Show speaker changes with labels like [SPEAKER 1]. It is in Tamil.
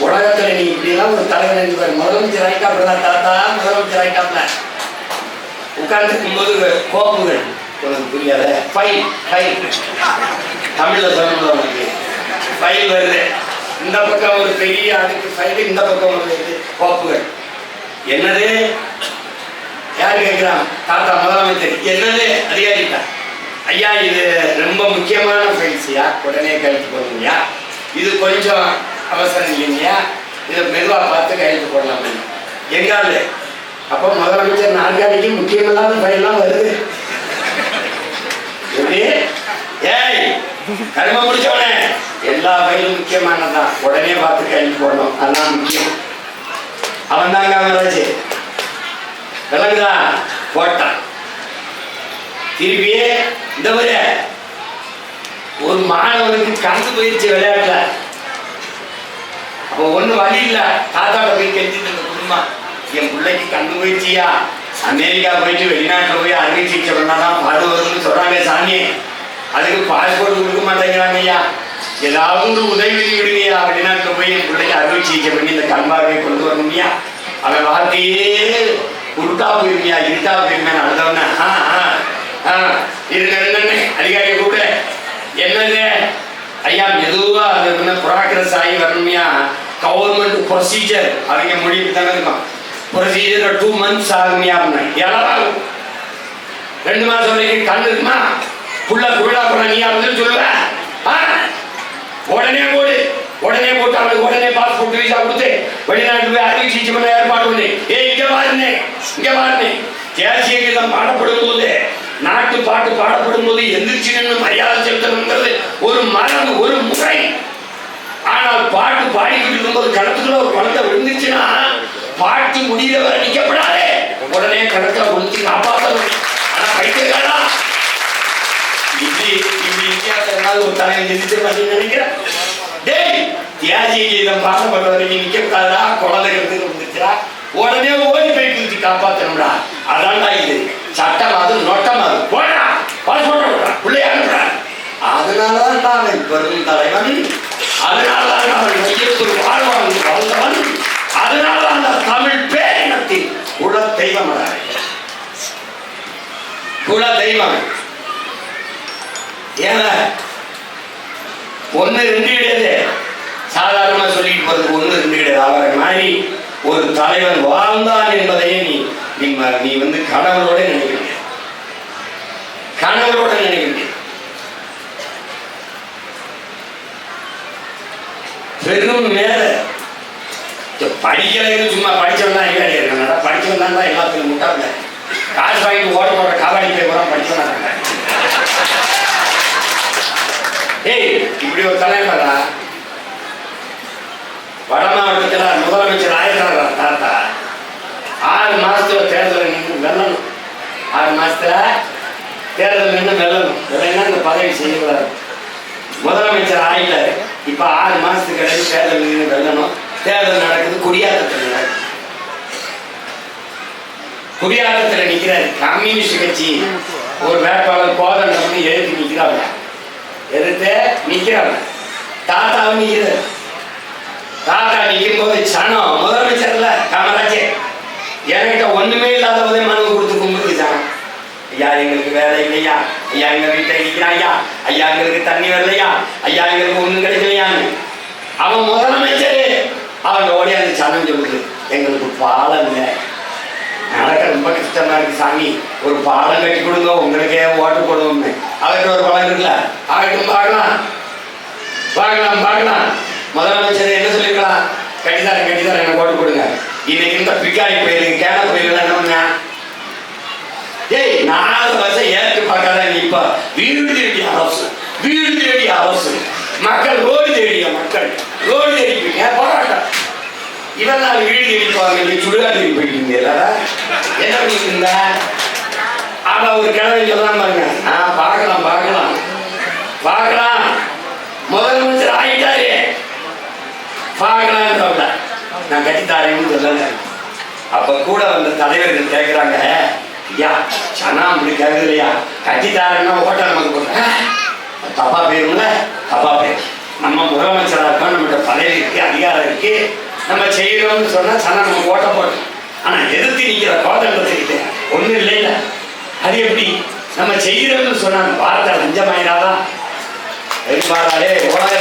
[SPEAKER 1] உலகத்துல நீ இப்படிலாம் ஒரு தலைவர் என்பவர் முதலமைச்சர் ஆயிட்டா தாத்தா முதலமைச்சர் ஆயிட்டாப்ல உட்கார்ந்துருக்கும் போது கோப்புகள் உனக்கு புரியாத? ஃபைல் ஃபைல் தமிழில் சொல்லணும் உனக்கு. ஃபைல் வருது. இந்த பக்கம் ஒரு பெரிய அடுக்கு ஃபைல் இந்த பக்கம் ஒரு இது கோப்புகள். என்னது? யார் கேட்குறான்? தாத்தா முதலமைச்சர். என்னது? அதிகாரிட்டா ஐயா இது ரொம்ப முக்கியமான ஃபைல்ஸ்யா உடனே கழித்து போடுங்கய்யா இது கொஞ்சம் அவசரம் இல்லைங்கய்யா. இதை மெதுவாக பார்த்து கையெழுத்து போடலாம் எங்காவது அப்போ முதலமைச்சர் நாற்காலிக்கு முக்கியமில்லாத ஃபைல்லாம் வருது. எப்படி? ஏய் கரும முடிச்சவனே. எல்லா ஃபைலும் முக்கியமானதான் உடனே பார்த்து கையெழுத்து போடணும். அதான் முக்கியம். அவன் தான் காமராஜ். விளங்குதா? போட்டான். திருப்பியே இந்த மாதிரி ஒரு மாணவனுக்கு கலந்து போயிடுச்சு விளையாட்டுல. அப்போ ஒன்றும் வழி இல்லை. தாத்தாட்ட போய் கெஞ்சிட்டு இருந்த குடும்பம் என் பிள்ளைக்கு கண்ணு போயிடுச்சியா? அமெரிக்கா போயிட்டு வெளிநாட்டில் போய் அறுவை சிகிச்சை பண்ணாதான் பாடு வரும்னு சொல்கிறாங்க சாமி. அதுக்கு பாஸ்போர்ட் கொடுக்க மாட்டேங்கிறாங்க ஐயா. ஏதாவது ஒரு உதவி விடுவியா வெளிநாட்டில் போய் என் பிள்ளைக்கு அறுவை சிகிச்சை பண்ணி இந்த கண்பார்வை கொண்டு வரணும்யா அவன் வாழ்க்கையே உருட்டா போயிருமியா இருட்டா போயிருமே அழுதவன. இருங்க இருங்க அதிகாரி கூட என்னது? ஐயா மெதுவாக அது என்ன ப்ராக்ரஸ் ஆகி வரணும்யா. கவர்மெண்ட் ப்ரொசீஜர் அவங்க முடிவு தானே இருக்கும் ப்ரொசீஜர் டூ மந்த்ஸ் ஆகுமியா அப்படின்னா எவ்வளவு ரெண்டு மாசம் வரைக்கும் கண் இருக்குமா புள்ள குழா போன நீ அப்படின்னு சொல்லுவ உடனே போடு உடனே போட்டு அவனுக்கு உடனே பாஸ்போர்ட் வீசா கொடுத்து வெளிநாட்டு போய் அறுவை சிகிச்சை பண்ண ஏற்பாடு பண்ணு ஏ இங்க பாருனே இங்க பாருனே தேசிய கீதம் பாடப்படும் போது நாட்டு பாட்டு பாடப்படும் போது எந்திரிச்சு நின்று மரியாதை செலுத்தணுங்கிறது ஒரு மரபு ஒரு முறை ஐம்பது இருக்கும்போது ஒரு குழந்தை விழுந்துச்சுன்னா பாட்டி முடியல வர நிக்கப்படாதே. உடனே கணக்குல விழுந்து காப்பாற்றணும் ஆனா பைத்தியக்காரா இப்படி இப்படி வித்தியாசம் ஒரு தலையை ஜெயிச்சு அப்படின்னு நினைக்கிறேன்? டேய் தியாகி கீதம் பாடப்படுற வரைக்கும் நிக்கப்படாதா குழந்தை குழந்தைகளுக்கு வந்துச்சுடா உடனே ஓடி போய் குதிச்சு காப்பாற்றணும்டா அதான்டா இது. சட்டம் அது நொட்டம் அது. போடா பாஸ்போர்ட் விடுறா. பிள்ளையா அதனாலதான் அதனாலதான் அவன் பெரும் தலைவன். அதனால அவன் மையத்தில் வாழ்வான் வாழ்ந்தவன் அதனாலதான் அந்த தமிழ் பேரினத்தின் குல தெய்வம் குல தெய்வம் ஏன்னா ஒண்ணு ரெண்டு கிடையாது. சாதாரணமா சொல்லிட்டு போறது ஒண்ணு ரெண்டு கிடையாது. அவரை மாதிரி ஒரு தலைவன் வாழ்ந்தான் என்பதையே நீ நீ வந்து கணவரோட நினைக்கிறீங்க கணவரோட நினைக்கிறீங்க பெரும் மேல. படிக்கலைன்னு சும்மா படித்தவன் தான் ஐடியா இருக்காங்க படித்தவன் தான் தான் எல்லாத்துக்கும் முட்டாப்ல காசு வாங்கிட்டு ஓட போடுற காவாடி போய் கூட படிச்சவன் இருக்காங்க ஏய் இப்படி ஒரு தலைவரா வட மாவட்டத்தில் முதலமைச்சர் ஆயிருக்காரா தாத்தா? ஆறு மாசத்துல தேர்தல் நின்று வெல்லணும். ஆறு மாசத்துல தேர்தல் நின்று வெல்லணும். இல்லைன்னா இந்த பதவி செய்யக்கூடாது? முதலமைச்சர் ஆயிட்டார். இப்ப ஆறு மாதம் இடையில தேர்தல் வெல்லணும். தேர்தல் நடக்குது குடியாத்தத்தில் நடக்குது. குடியாத்தத்தில் நிற்கிறாரு கம்யூனிஸ்ட் கட்சி ஒரு வேட்பாளர் கோதண்டம் எழுதி நிற்கிறாங்க எதிர்த்து நிற்கிறாங்க தாத்தாவும் நிக்கிறாரு. தாத்தா நிற்கும் போது சனம் முதலமைச்சர்ல காமராஜர். என்கிட்ட ஒண்ணுமே இல்லாத போதே மனு கொடுத்து கும்பிட்டுச்சாங்க ஐயா எங்களுக்கு வேலை இல்லையா? ஐயா எங்க வீட்டை நிற்கிறான் ஐயா எங்களுக்கு தண்ணி வரலையா? ஐயா எங்களுக்கு ஒண்ணும் கிடைக்கலையான்னு அவன் முதலமைச்சர். அவங்க ஓடியாந்து சனம் சொல்லுது எங்களுக்கு பாலம் இல்லை நடக்க ரொம்ப கஷ்டமா இருக்கு சாமி. ஒரு பாலம் கட்டி கொடுங்க உங்களுக்கே ஓட்டு போடுவோம்னு. அவருக்கு ஒரு பழம் இருக்குல்ல? அவர்கிட்ட பார்க்கலாம். பார்க்கலாம் பார்க்கலாம். முதலமைச்சர் என்ன சொல்லிருக்கலாம் கட்டிதாரன் கட்டிதாரன் எனக்கு ஓட்டு கொடுங்க இன்னைக்கு இந்த பிக்காரி பயிருக்கு கேன பயிர்கள் என்ன பண்ண? ஏய் நாலு வருஷம் ஏற்று பார்க்காத நீ இப்ப. வீடு தேடி அரசு வீடு தேடி அரசு மக்கள் ரோடு தேடிய மக்கள். ரோடு தேடிப்பீங்க போராட்டம் இவன் வீடு தேடி நீ சுடுகாடு தேடி போயிட்டீங்க என்ன பண்ணிட்டு இருந்த? ஆனா ஒரு கிழமை சொல்லலாம் பாருங்க. ஆ பார்க்கலாம் பார்க்கலாம். பார்க்கலாம். முதலமைச்சர் ஆகிட்டாரு. பார்க்கலாம் சொல்ல நான் கட்டித்தாரேன்னு சொல்லல அப்ப கூட வந்த தலைவர்கள் கேட்கிறாங்க ஐயா சனா அப்படி கேட்கலையா கட்டித்தாரன்னா ஓட்ட நமக்கு போடுறேன் தப்பா போயிரும்ல தப்பா போயிரும் நம்ம முதலமைச்சரா இருக்கோம் நம்மகிட்ட பதவி இருக்கு அதிகாரம் இருக்கு. நம்ம செய்யறோம்னு சொன்னா சனம் நம்ம ஓட்ட போட்டோம் ஆனா எதிர்த்து நிக்கிற கோதண்டத்துக்கிட்ட ஒண்ணு இல்லைல்ல. அது எப்படி? நம்ம செய்யறோம்னு சொன்னா வார்த்தை லஞ்சமாயிராதான் எதிர்பாராலே உலகத்தை